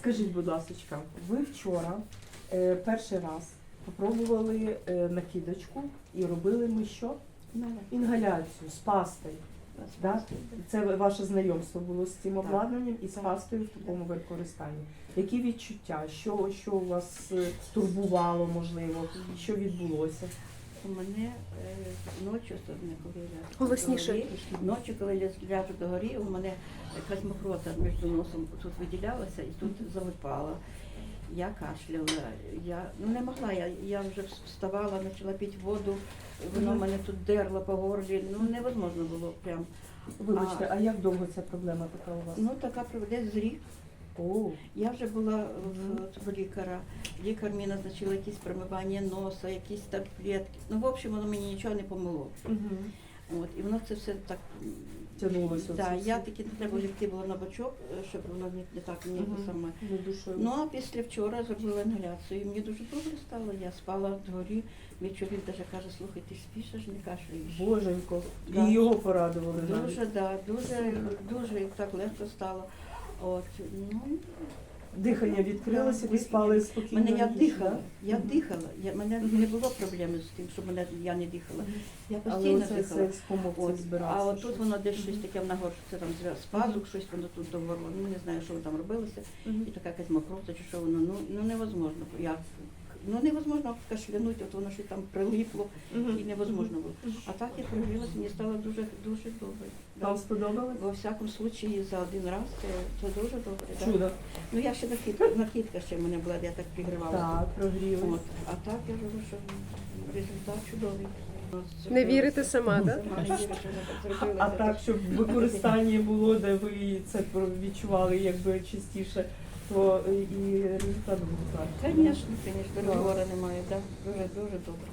Скажіть, будь ласка, ви вчора е, перший раз попробували е, накидочку і робили ми що? Інгаляцію з пастою. Да? Це ваше знайомство було з цим обладнанням і з пастою в такому використанні. Які відчуття? Що, що у вас е, турбувало, можливо? Що відбулося? У мене е, ночі, особливо коли я Голосніше. ночі, коли я ляжу до горі, у мене якась мокрота між носом тут виділялася і тут залипала. Я кашляла, я ну не могла, я, я вже вставала, почала пити воду, воно мене тут дерло по горлі, ну невозможно було прям. Вибачте, а як довго ця проблема така у вас? Ну така проведе з рік. О, Я вже була в, лікаря. Лікар мені назначив якісь промивання носа, якісь таблетки. Ну, в общем, воно мені нічого не помогло. угу. От, і воно це все так. Тягнулося. Да, я таки треба лягти було на бочок, е, щоб воно не, не так мені Мгм. саме. Ну. А після вчора зробила інгаляцію. І мені дуже добре стало. Я спала вгорі. Мій чоловік даже каже, слухай, ти спиш, аж не кашляєш. Боженько. Да. І його порадували навіть. Дуже, да, дуже, дуже так легко стало. От, ну, Дихання відкрилося, ви спали спокійно. Мене я дихала, я дихала. Я, мене не було проблеми з тим, що мене я не дихала. Я постійно оце дихала. Це От, збирався. а от тут воно десь щось таке це там спазок, щось воно тут до. Ну не знаю, що там робилося. І така якась мокрота, чи що воно. Ну, ну невозможно. Я, ну невозможно кашлянути, от воно щось там прилипло і невозможно було. А так я прогрілася, мені стало дуже дуже добре. Вам сподобалось? Во всякому случаї за один раз це, це дуже добре. Да. Чудо. Ну я ще накидка, накидка ще в мене була, я так пригрівала. Так. От. А так я кажу, що результат чудовий. Не вірите сама, так? Сама вірю, що вона так зробила. А так, щоб використання було, де ви це відчували якби частіше, то і результат буде так. Звісно, звісно, розговору немає, так. дуже, дуже добре.